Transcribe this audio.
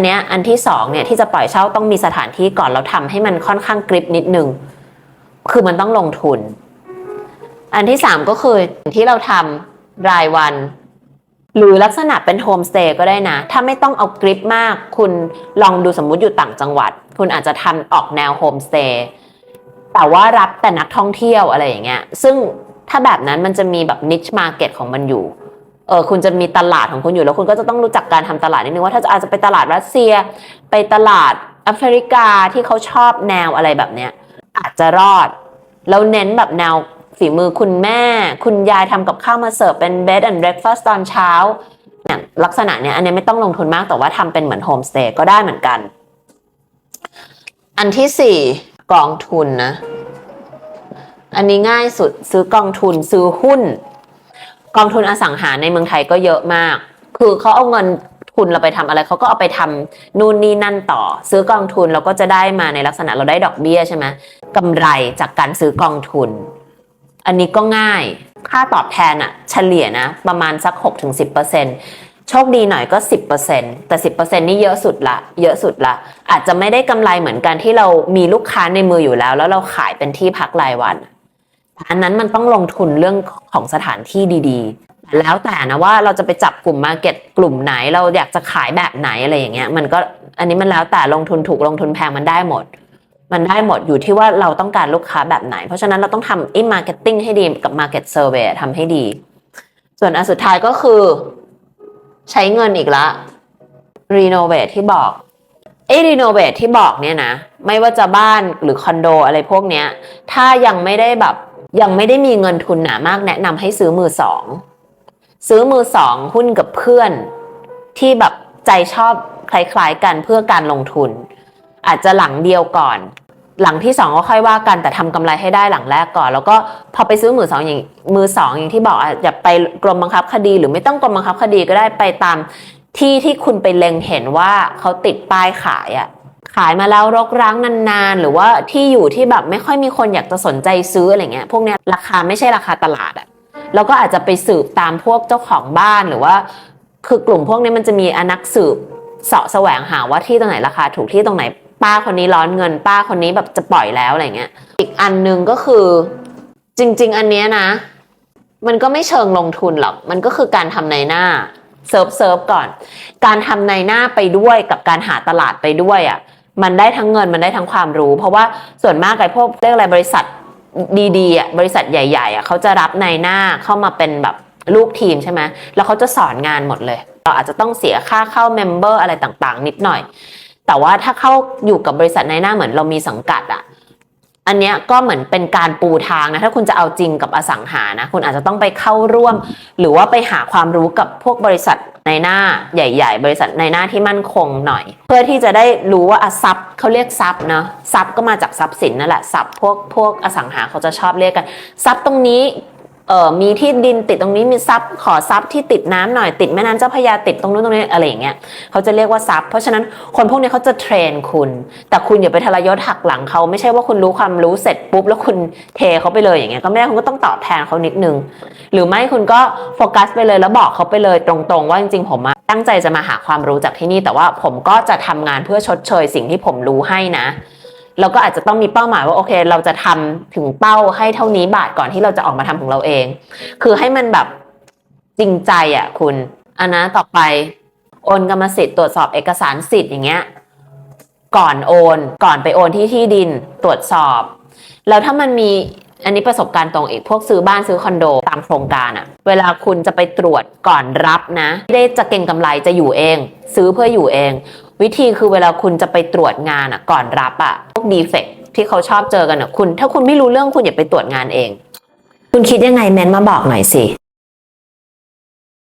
อันเนี้ยอันที่สองเนี่ยที่จะปล่อยเช่าต้องมีสถานที่ก่อนแล้วทำให้มันค่อนข้างกริปนิดนึงคือมันต้องลงทุน อันที่สามก็คือที่เราทำรายวัน หรือลักษณะเป็นโฮมสเตย์ก็ได้นะ ถ้าไม่ต้องเอากริปมาก คุณลองดูสมมุติอยู่ต่างจังหวัด คุณอาจจะทำออกแนวโฮมสเตย์แต่ว่ารับแต่นักท่องเที่ยวอะไรอย่างเงี้ยซึ่งถ้าแบบนั้นมันจะมีแบบนิชมาร์เก็ตของมันอยู่ เออคุณจะมีตลาดของคุณอยู่แล้วคุณก็จะต้องรู้จักการทำตลาดนิดนึงว่าถ้าจะอาจจะไปตลาดรัสเซีย ไปตลาดแอฟริกาที่เขาชอบแนวอะไรแบบเนี้ยอาจจะรอด แล้วเน้นแบบแนวฝีมือคุณแม่ คุณยายทำกับข้าวมาเสิร์ฟเป็น bed and breakfast ตอนเช้าเนี่ยลักษณะเนี้ยอันนี้ไม่ต้องลงทุนมากแต่ว่าทำเป็นเหมือนโฮมสเตย์ก็ได้เหมือนกัน อันที่สี่กองทุนนะ อันนี้ง่ายสุดซื้อกองทุนซื้อหุ้น กองทุนอสังหาในเมืองไทยก็เยอะมาก คือเขาเอาเงินทุนเราไปทำอะไรเขาก็เอาไปทำนู่นนี่นั่นต่อ ซื้อกองทุนเราก็จะได้มาในลักษณะเราได้ดอกเบี้ยใช่ไหมกำไรจากการซื้อกองทุน อันนี้ก็ง่ายค่าตอบแทนอะเฉลี่ยนะ ประมาณสัก 6-10%โชคดีหน่อยก็ 10%แต่ 10%นี่เยอะสุดละ เยอะสุดละ อาจจะไม่ได้กำไรเหมือนกันที่เรามีลูกค้าในมืออยู่แล้ว แล้วเราขายเป็นที่พักรายวัน อันนั้นมันต้องลงทุนเรื่องของสถานที่ดีๆ แล้วแต่นะว่าเราจะไปจับกลุ่มมาเก็ตกลุ่มไหนเราอยากจะขายแบบไหนอะไรอย่างเงี้ย มันก็อันนี้มันแล้วแต่ลงทุนถูกลงทุนแพงมันได้หมด มันได้หมดอยู่ที่ว่าเราต้องการลูกค้าแบบไหน เพราะฉะนั้นเราต้องทำไอ้มาร์เก็ตติ้งให้ดีกับ Market Survey ทำให้ดี ส่วนอันสุดท้ายก็คือ ใช้เงินอีกละรีโนเวทที่บอกไอ้รีโนเวทที่บอกเนี่ยนะ ไม่ว่าจะบ้านหรือคอนโดอะไรพวกเนี้ย ถ้ายังไม่ได้แบบ ยังไม่ได้มีเงินทุนหนามากแนะนำให้ซื้อมือสองซื้อมือสองหุ้นกับเพื่อน ที่แบบใจชอบคล้ายๆกันเพื่อการลงทุน อาจจะหลังเดียวก่อน หลังที่สองก็ค่อยว่ากันแต่ทำกำไรให้ได้หลังแรกก่อน แล้วก็พอไปซื้อมือสองอย่างมือสองอย่างที่บอกอาจจะไปกรมบังคับคดี หรือไม่ต้องกรมบังคับคดีก็ได้ไปตามที่ที่คุณไปเล็งเห็นว่าเขาติดป้ายขายอะ ขายมาแล้วรกร้างนานๆ หรือว่าที่อยู่ที่แบบไม่ค่อยมีคนอยากจะสนใจซื้ออะไรเงี้ย พวกเนี้ยราคาไม่ใช่ราคาตลาดอะแล้วก็อาจจะไปสืบตามพวกเจ้าของบ้านหรือว่า คือกลุ่มพวกนี้มันจะมีอนักสืบเสาะแสวงหาว่าที่ตรงไหนราคาถูกที่ตรงไหนป้าคนนี้ร้อนเงิน ป้าคนนี้แบบจะปล่อยแล้วอะไรเงี้ย อีกอันหนึงก็คือ จริง ๆ อันเนี้ยนะ มันก็ไม่เชิงลงทุนหรอก มันก็คือการทำในหน้าเซิร์ฟเซิร์ฟก่อน การทำในหน้าไปด้วยกับการหาตลาดไปด้วยอะ่ะ มันได้ทั้งเงินมันได้ทั้งความรู้ เพราะว่าส่วนมากไอ้พวกเรียกอะไรบริษัทดีๆอะบริษัทใหญ่ๆอะเขาจะรับนายหน้าเข้ามาเป็นแบบลูกทีมใช่ไหมแล้วเขาจะสอนงานหมดเลย เราอาจจะต้องเสียค่าเข้าเมมเบอร์อะไรต่างๆ นิดหน่อย แต่ว่าถ้าเข้าอยู่กับบริษัทนายหน้าเหมือนเรามีสังกัดอะ อันเนี้ยก็เหมือนเป็นการปูทางนะถ้าคุณจะเอาจริงกับอสังหานะคุณอาจจะต้องไปเข้าร่วม หรือว่าไปหาความรู้กับพวกบริษัทในหน้าใหญ่ ๆ บริษัทในหน้าที่มั่นคงหน่อย เพื่อที่จะได้รู้ว่าอะทรัพย์เขาเรียกทรัพย์นะทรัพย์ก็มาจากทรัพย์สินนั่นแหละทรัพย์พวกพวกอสังหาเขาจะชอบเรียกกันทรัพย์ตรงนี้ เอ่อมีที่ดินติดตรงนี้มีทรัพย์ขอทรัพย์ที่ติดน้ำหน่อยติดแม่น้ำเจ้าพระยาติดตรงนู้นตรงนี้อะไรอย่างเงี้ยเขาจะเรียกว่าทรัพย์เพราะฉะนั้นคนพวกนี้เขาจะเทรนคุณ แต่คุณอย่าไปทรยศหักหลังเขาไม่ใช่ว่าคุณรู้ความรู้เสร็จปุ๊บแล้วคุณเทเขาไปเลยอย่างเงี้ยก็ไม่ได้คุณก็ต้องตอบแทนเขานิดนึงหรือไม่คุณก็โฟกัสไปเลยแล้วบอกเขาไปเลยตรงๆ ว่าจริงๆผมตั้งใจจะมาหาความรู้จากที่นี่ แต่ว่าผมก็จะทำงานเพื่อชดเชยสิ่งที่ผมรู้ให้นะ เราก็อาจจะต้องมีเป้าหมายว่าโอเค เราจะทำถึงเป้าให้เท่านี้บาทก่อนที่เราจะออกมาทำของเราเอง คือให้มันแบบจริงใจอะคุณอันนะต่อไปโอนกรรมสิทธิ์ตรวจสอบเอกสารสิทธิ์อย่างเงี้ยก่อนโอน ก่อนไปโอนที่ที่ดินตรวจสอบ แล้วถ้ามันมีอันนี้ประสบการณ์ตรงอีกพวกซื้อบ้านซื้อคอนโดตามโครงการอะเวลาคุณจะไปตรวจก่อนรับนะไม่ได้จะเก็งกำไรจะอยู่เอง ซื้อเพื่ออยู่เอง วิธีคือเวลาคุณจะไปตรวจงานอะก่อนรับอะพวกดีเฟกที่เขาชอบเจอกันอะคุณ ถ้าคุณไม่รู้เรื่องคุณอย่าไปตรวจงานเอง คุณคิดยังไงเมนมาบอกหน่อยสิ